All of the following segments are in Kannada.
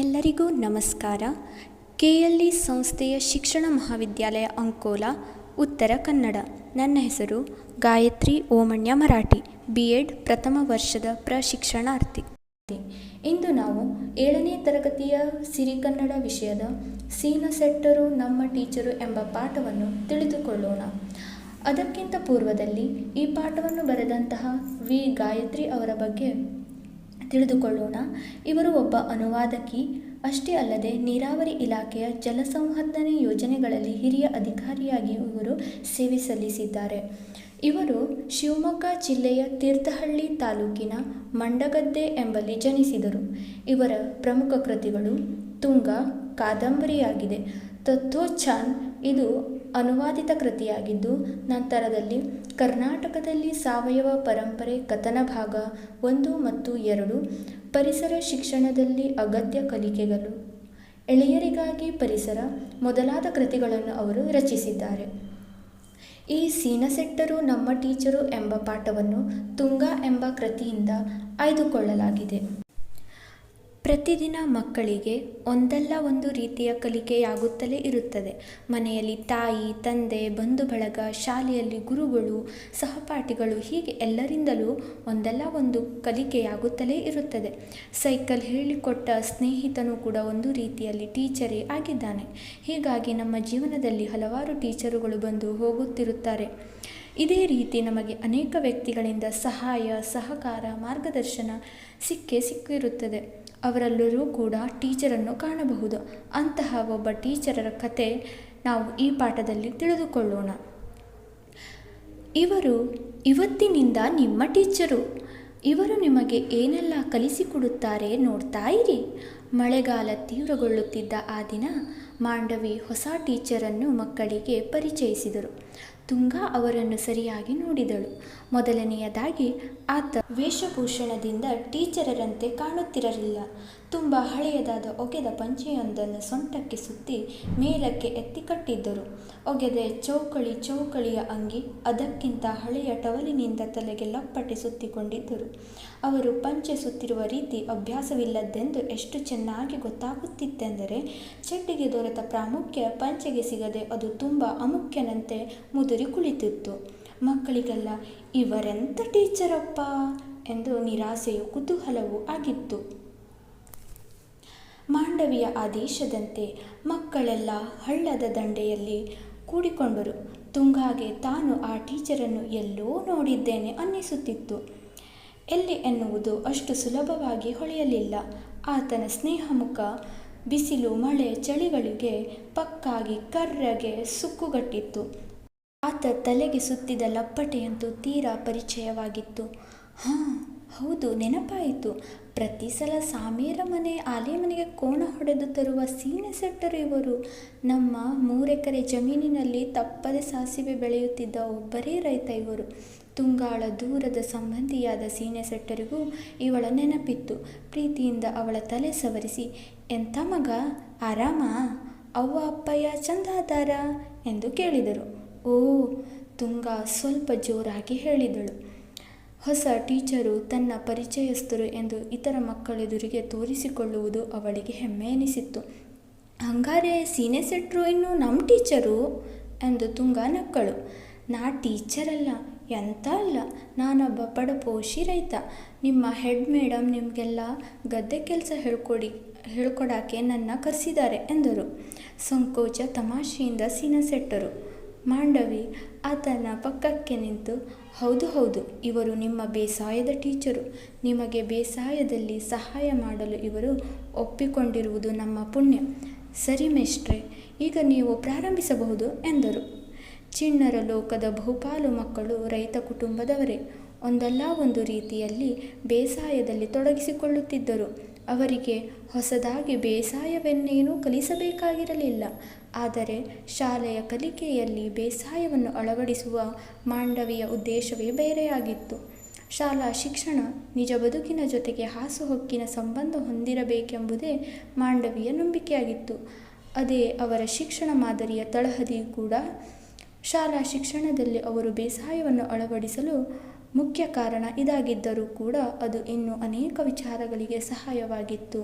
ಎಲ್ಲರಿಗೂ ನಮಸ್ಕಾರ. ಕೆ ಎಲ್ ಇ ಸಂಸ್ಥೆಯ ಶಿಕ್ಷಣ ಮಹಾವಿದ್ಯಾಲಯ ಅಂಕೋಲಾ, ಉತ್ತರ ಕನ್ನಡ. ನನ್ನ ಹೆಸರು ಗಾಯತ್ರಿ ಓಮಣ್ಯ ಮರಾಠಿ ಬಿ ಎಡ್ ಪ್ರಥಮ ವರ್ಷದ ಪ್ರಶಿಕ್ಷಣಾರ್ಥಿ. ಇಂದು ನಾವು ಏಳನೇ ತರಗತಿಯ ಸಿರಿಕನ್ನಡ ವಿಷಯದ ಸೀನ ಸೆಟ್ಟರು ನಮ್ಮ ಟೀಚರು ಎಂಬ ಪಾಠವನ್ನು ತಿಳಿದುಕೊಳ್ಳೋಣ. ಅದಕ್ಕಿಂತ ಪೂರ್ವದಲ್ಲಿ ಈ ಪಾಠವನ್ನು ಬರೆದಂತಹ ವಿ. ಗಾಯತ್ರಿ ಅವರ ಬಗ್ಗೆ ತಿಳಿದುಕೊಳ್ಳೋಣ. ಇವರು ಒಬ್ಬ ಅನುವಾದಕಿ. ಅಷ್ಟೇ ಅಲ್ಲದೆ ನೀರಾವರಿ ಇಲಾಖೆಯ ಜಲಸಂವರ್ಧನೆ ಯೋಜನೆಗಳಲ್ಲಿ ಹಿರಿಯ ಅಧಿಕಾರಿಯಾಗಿ ಇವರು ಸೇವೆ ಸಲ್ಲಿಸಿದ್ದಾರೆ. ಇವರು ಶಿವಮೊಗ್ಗ ಜಿಲ್ಲೆಯ ತೀರ್ಥಹಳ್ಳಿ ತಾಲೂಕಿನ ಮಂಡಗದ್ದೆ ಎಂಬಲ್ಲಿ ಜನಿಸಿದರು. ಇವರ ಪ್ರಮುಖ ಕೃತಿಗಳು ತುಂಗ, ಕಾದಂಬರಿಯಾಗಿದೆ. ತತ್ವೋಚ್ಛಾನ್ ಇದು ಅನುವಾದಿತ ಕೃತಿಯಾಗಿದ್ದು, ನಂತರದಲ್ಲಿ ಕರ್ನಾಟಕದಲ್ಲಿ ಸಾವಯವ ಪರಂಪರೆ ಕಥನ ಭಾಗ ಒಂದು ಮತ್ತು ಎರಡು ಪರಿಸರ ಶಿಕ್ಷಣದಲ್ಲಿ ಅಗತ್ಯ ಕಲಿಕೆಗಳು. ಎಳೆಯರಿಗಾಗಿ ಪರಿಸರ ಮೊದಲಾದ ಕೃತಿಗಳನ್ನು ಅವರು ರಚಿಸಿದ್ದಾರೆ. ಈ ಸೀನಸೆಟ್ಟರು ನಮ್ಮ ಟೀಚರು ಎಂಬ ಪಾಠವನ್ನು ತುಂಗಾ ಎಂಬ ಕೃತಿಯಿಂದ ಆಯ್ದುಕೊಳ್ಳಲಾಗಿದೆ. ಪ್ರತಿದಿನ ಮಕ್ಕಳಿಗೆ ಒಂದಲ್ಲ ಒಂದು ರೀತಿಯ ಕಲಿಕೆಯಾಗುತ್ತಲೇ ಇರುತ್ತದೆ. ಮನೆಯಲ್ಲಿ ತಾಯಿ, ತಂದೆ ಬಂಧು ಬಳಗ ಶಾಲೆಯಲ್ಲಿ ಗುರುಗಳು, ಸಹಪಾಠಿಗಳು ಹೀಗೆ ಎಲ್ಲರಿಂದಲೂ ಒಂದಲ್ಲ ಒಂದು ಕಲಿಕೆಯಾಗುತ್ತಲೇ ಇರುತ್ತದೆ. ಸೈಕಲ್ ಹೇಳಿಕೊಟ್ಟ ಸ್ನೇಹಿತನು ಕೂಡ ಒಂದು ರೀತಿಯಲ್ಲಿ ಟೀಚರೇ ಆಗಿದ್ದಾನೆ. ಹೀಗಾಗಿ ನಮ್ಮ ಜೀವನದಲ್ಲಿ ಹಲವಾರು ಟೀಚರುಗಳು ಬಂದು ಹೋಗುತ್ತಿರುತ್ತಾರೆ. ಇದೇ ರೀತಿ ನಮಗೆ ಅನೇಕ ವ್ಯಕ್ತಿಗಳಿಂದ ಸಹಾಯ, ಸಹಕಾರ, ಮಾರ್ಗದರ್ಶನ ಸಿಕ್ಕೇ ಸಿಕ್ಕಿರುತ್ತದೆ. ಅವರೆಲ್ಲರೂ ಕೂಡ ಟೀಚರನ್ನು ಕಾಣಬಹುದು. ಅಂತಹ ಒಬ್ಬ ಟೀಚರರ ಕತೆ ನಾವು ಈ ಪಾಠದಲ್ಲಿ ತಿಳಿದುಕೊಳ್ಳೋಣ. ಇವರು ಇವತ್ತಿನಿಂದ ನಿಮ್ಮ ಟೀಚರು. ಇವರು ನಿಮಗೆ ಏನೆಲ್ಲ ಕಲಿಸಿಕೊಡುತ್ತಾರೆ ನೋಡ್ತಾ ಇರಿ. ಮಳೆಗಾಲ ತೀವ್ರಗೊಳ್ಳುತ್ತಿದ್ದ ಆ ದಿನ ಮಾಂಡವಿ ಹೊಸ ಟೀಚರನ್ನು ಮಕ್ಕಳಿಗೆ ಪರಿಚಯಿಸಿದರು. ತುಂಗಾ ಅವರನ್ನು ಸರಿಯಾಗಿ ನೋಡಿದಳು. ಮೊದಲನೆಯದಾಗಿ, ಆತ ವೇಷಭೂಷಣದಿಂದ ಟೀಚರರಂತೆ ಕಾಣುತ್ತಿರಲಿಲ್ಲ. ತುಂಬ ಹಳೆಯದಾದ ಒಗೆದ ಪಂಚೆಯೊಂದನ್ನು ಸೊಂಟಕ್ಕೆ ಸುತ್ತಿ ಮೇಲಕ್ಕೆ ಎತ್ತಿ ಕಟ್ಟಿದ್ದರು. ಒಗೆದ ಚೌಕಳಿ ಚೌಕಳಿಯ ಅಂಗಿ ಅದಕ್ಕಿಂತ ಹಳೆಯ ಟವಲಿನಿಂದ ತಲೆಗೆ ಲಪ್ಪಟೆ ಸುತ್ತಿಕೊಂಡಿದ್ದರು. ಅವರು ಪಂಚೆ ಸುತ್ತಿರುವ ರೀತಿ ಅಭ್ಯಾಸವಿಲ್ಲದ್ದೆಂದು ಎಷ್ಟು ಚೆನ್ನಾಗಿ ಗೊತ್ತಾಗುತ್ತಿತ್ತೆಂದರೆ ಚಡ್ಡಿಗೆ ದೊರೆತ ಪ್ರಾಮುಖ್ಯ ಪಂಚೆಗೆ ಸಿಗದೆ ಅದು ತುಂಬ ಅಮುಖ್ಯನಂತೆ ಮುದುರಿ ಕುಳಿತಿತ್ತು. ಮಕ್ಕಳಿಗೆಲ್ಲ ಇವರೆಂಥ ಟೀಚರಪ್ಪ? ಎಂದು ನಿರಾಸೆಯು ಕುತೂಹಲವೂ ಆಗಿತ್ತು. ಮಾಂಡವಿಯ ಆದೇಶದಂತೆ ಮಕ್ಕಳೆಲ್ಲ ಹಳ್ಳದ ದಂಡೆಯಲ್ಲಿ ಕೂಡಿಕೊಂಡರು. ತುಂಗಾಗೆ ತಾನು ಆ ಟೀಚರನ್ನು ಎಲ್ಲೋ ನೋಡಿದ್ದೇನೆ ಅನ್ನಿಸುತ್ತಿತ್ತು. ಎಲ್ಲಿ ಎನ್ನುವುದು ಅಷ್ಟು ಸುಲಭವಾಗಿ ಹೊಳೆಯಲಿಲ್ಲ. ಆತನ ಸ್ನೇಹಮುಖ ಬಿಸಿಲು ಮಳೆ ಚಳಿಗಳಿಗೆ ಪಕ್ಕಾಗಿ ಕರ್ರಗೆ ಸುಕ್ಕುಗಟ್ಟಿತ್ತು. ಆತ ತಲೆಗೆ ಸುತ್ತಿದ ಲಪ್ಪಟೆಯಂತೂ ತೀರಾ ಪರಿಚಯವಾಗಿತ್ತು. ಹಾಂ, ಹೌದು, ನೆನಪಾಯಿತು. ಪ್ರತಿ ಸಲ ಸಾಮೇರ ಮನೆ ಆಲೆ ಮನೆಗೆ ಕೋಣ ಹೊಡೆದು ತರುವ ಸೀನೆ ಸೆಟ್ಟರು ಇವರು. ನಮ್ಮ ಮೂರೆಕರೆ ಜಮೀನಿನಲ್ಲಿ ತಪ್ಪದೆ ಸಾಸಿವೆ ಬೆಳೆಯುತ್ತಿದ್ದ ಒಬ್ಬರೇ ರೈತ ಇವರು. ತುಂಗಾಳ ದೂರದ ಸಂಬಂಧಿಯಾದ ಸೀನೆ ಸೆಟ್ಟರಿಗೂ ಇವಳ ನೆನಪಿತ್ತು. ಪ್ರೀತಿಯಿಂದ ಅವಳ ತಲೆ ಸವರಿಸಿ ಎಂಥ ಮಗ? ಆರಾಮ? ಅವ್ವ, ಅಪ್ಪಯ್ಯ, ಚಂದಾದಾರ? ಎಂದು ಕೇಳಿದರು. ಓ ತುಂಗ ಸ್ವಲ್ಪ ಜೋರಾಗಿ ಹೇಳಿದಳು. ಹೊಸ ಟೀಚರು ತನ್ನ ಪರಿಚಯಸ್ಥರು ಎಂದು ಇತರ ಮಕ್ಕಳೆದುರಿಗೆ ತೋರಿಸಿಕೊಳ್ಳುವುದು ಅವಳಿಗೆ ಹೆಮ್ಮೆ ಎನಿಸಿತ್ತು. ಹಂಗಾರೆ ಸೀನೆ ಸೆಟ್ರು ಇನ್ನು ನಮ್ಮ ಟೀಚರು? ಎಂದು ತುಂಗ ನಕ್ಕಳು. ನಾ ಟೀಚರಲ್ಲ ಎಂಥ ಅಲ್ಲ, ನಾನೊಬ್ಬ ಪಡಪೋಷಿ ರೈತ. ನಿಮ್ಮ ಹೆಡ್ ಮೇಡಮ್ ನಿಮಗೆಲ್ಲ ಗದ್ದೆ ಕೆಲಸ ಹೇಳ್ಕೊಡಿ, ಹೇಳ್ಕೊಡೋಕೆ ನನ್ನ ಕರೆಸಿದ್ದಾರೆ, ಎಂದರು. ಸಂಕೋಚ ತಮಾಷೆಯಿಂದ ಸೀನಸೆಟ್ಟರು ಮಾಂಡವಿ, ಆತನ ಪಕ್ಕಕ್ಕೆ ನಿಂತು, ಹೌದು ಹೌದು, ಇವರು ನಿಮ್ಮ ಬೇಸಾಯದ ಟೀಚರು. ನಿಮಗೆ ಬೇಸಾಯದಲ್ಲಿ ಸಹಾಯ ಮಾಡಲು ಇವರು ಒಪ್ಪಿಕೊಂಡಿರುವುದು ನಮ್ಮ ಪುಣ್ಯ. ಸರಿ ಮೇಷ್ಟ್ರೆ, ಈಗ ನೀವು ಪ್ರಾರಂಭಿಸಬಹುದು ಎಂದರು. ಚಿಣ್ಣರ ಲೋಕದ ಬಹುಪಾಲು ಮಕ್ಕಳು ರೈತ ಕುಟುಂಬದವರೇ. ಒಂದಲ್ಲ ಒಂದು ರೀತಿಯಲ್ಲಿ ಬೇಸಾಯದಲ್ಲಿ ತೊಡಗಿಸಿಕೊಳ್ಳುತ್ತಿದ್ದರು. ಅವರಿಗೆ ಹೊಸದಾಗಿ ಬೇಸಾಯವನ್ನೇನೂ ಕಲಿಸಬೇಕಾಗಿರಲಿಲ್ಲ. ಆದರೆ ಶಾಲೆಯ ಕಲಿಕೆಯಲ್ಲಿ ಬೇಸಾಯವನ್ನು ಅಳವಡಿಸುವ ಮಾಂಡವಿಯ ಉದ್ದೇಶವೇ ಬೇರೆಯಾಗಿತ್ತು. ಶಾಲಾ ಶಿಕ್ಷಣ ನಿಜ ಬದುಕಿನ ಜೊತೆಗೆ ಹಾಸುಹೊಕ್ಕಿನ ಸಂಬಂಧ ಹೊಂದಿರಬೇಕೆಂಬುದೇ ಮಾಂಡವಿಯ ನಂಬಿಕೆಯಾಗಿತ್ತು. ಅದೇ ಅವರ ಶಿಕ್ಷಣ ಮಾದರಿಯ ತಳಹದಿ ಕೂಡ. ಶಾಲಾ ಶಿಕ್ಷಣದಲ್ಲಿ ಅವರು ಬೇಸಾಯವನ್ನು ಅಳವಡಿಸಲು ಮುಖ್ಯ ಕಾರಣ ಇದಾಗಿದ್ದರೂ ಕೂಡ ಅದು ಇನ್ನೂ ಅನೇಕ ವಿಚಾರಗಳಿಗೆ ಸಹಾಯವಾಗಿತ್ತು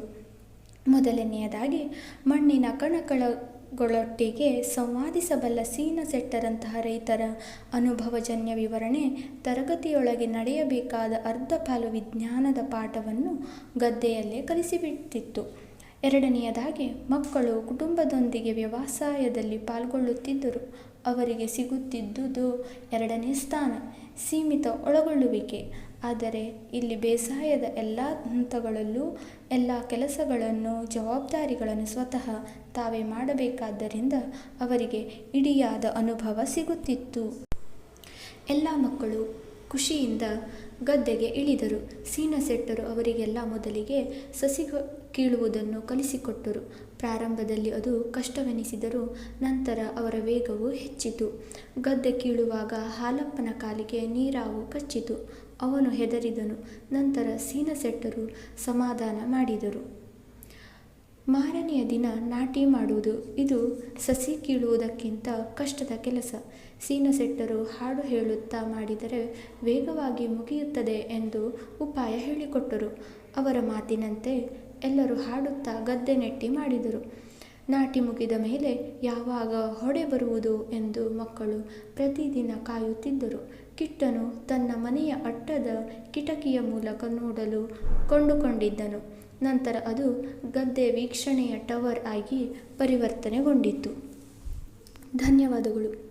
ಮೊದಲನೆಯದಾಗಿ ಮಣ್ಣಿನ ಕಣಕಳಗಳೊಟ್ಟಿಗೆ ಸಂವಾದಿಸಬಲ್ಲ ಸೀನ ಸೆಟ್ಟರಂತಹ ರೈತರ ಅನುಭವಜನ್ಯ ವಿವರಣೆ ತರಗತಿಯೊಳಗೆ ನಡೆಯಬೇಕಾದ ಅರ್ಧ ಪಾಲು ವಿಜ್ಞಾನದ ಪಾಠವನ್ನು ಗದ್ದೆಯಲ್ಲೇ ಕಲಿಸಿಬಿಟ್ಟಿತ್ತು. ಎರಡನೆಯದಾಗಿ ಮಕ್ಕಳು ಕುಟುಂಬದೊಂದಿಗೆ ವ್ಯವಸಾಯದಲ್ಲಿ ಪಾಲ್ಗೊಳ್ಳುತ್ತಿದ್ದರು. ಅವರಿಗೆ ಸಿಗುತ್ತಿದ್ದುದು ಎರಡನೇ ಸ್ಥಾನ, ಸೀಮಿತ ಒಳಗೊಳ್ಳುವಿಕೆ. ಆದರೆ ಇಲ್ಲಿ ಬೇಸಾಯದ ಎಲ್ಲ ಹಂತಗಳಲ್ಲೂ ಎಲ್ಲ ಕೆಲಸಗಳನ್ನು, ಜವಾಬ್ದಾರಿಗಳನ್ನು ಸ್ವತಃ ತಾವೇ ಮಾಡಬೇಕಾದ್ದರಿಂದ ಅವರಿಗೆ ಇಡಿಯಾದ ಅನುಭವ ಸಿಗುತ್ತಿತ್ತು. ಎಲ್ಲ ಮಕ್ಕಳು ಖುಷಿಯಿಂದ ಗದ್ದೆಗೆ ಇಳಿದರು. ಸೀನಸೆಟ್ಟರು ಅವರಿಗೆಲ್ಲ ಮೊದಲಿಗೆ ಸಸಿ ಕೀಳುವುದನ್ನು ಕಲಿಸಿಕೊಟ್ಟರು. ಪ್ರಾರಂಭದಲ್ಲಿ ಅದು ಕಷ್ಟವೆನಿಸಿದರೂ ನಂತರ ಅವರ ವೇಗವು ಹೆಚ್ಚಿತು. ಗದ್ದೆ ಕೀಳುವಾಗ ಹಾಲಪ್ಪನ ಕಾಲಿಗೆ ನೀರಾವು ಕಚ್ಚಿತು. ಅವನು ಹೆದರಿದನು. ನಂತರ ಸೀನಸೆಟ್ಟರು ಸಮಾಧಾನ ಮಾಡಿದರು. ಮಾರನೆಯ ದಿನ ನಾಟಿ ಮಾಡುವುದು. ಇದು ಸಸಿ ಕೀಳುವುದಕ್ಕಿಂತ ಕಷ್ಟದ ಕೆಲಸ. ಸೀನಸೆಟ್ಟರು ಹಾಡು ಹೇಳುತ್ತಾ ಮಾಡಿದರೆ ವೇಗವಾಗಿ ಮುಗಿಯುತ್ತದೆ ಎಂದು ಉಪಾಯ ಹೇಳಿಕೊಟ್ಟರು. ಅವರ ಮಾತಿನಂತೆ ಎಲ್ಲರೂ ಹಾಡುತ್ತಾ ಗದ್ದೆ ನೆಟ್ಟಿ ಮಾಡಿದರು. ನಾಟಿ ಮುಗಿದ ಮೇಲೆ ಯಾವಾಗ ಹೊಡೆ ಬರುವುದು ಎಂದು ಮಕ್ಕಳು ಪ್ರತಿದಿನ ಕಾಯುತ್ತಿದ್ದರು. ಕಿಟ್ಟನು ತನ್ನ ಮನೆಯ ಅಟ್ಟದ ಕಿಟಕಿಯ ಮೂಲಕ ನೋಡಲು ಕೊಂಡುಕೊಂಡಿದ್ದನು. ನಂತರ ಅದು ಗದ್ದೆ ವೀಕ್ಷಣೆಯ ಟವರ್ ಆಗಿ ಪರಿವರ್ತನೆಗೊಂಡಿತ್ತು ಧನ್ಯವಾದಗಳು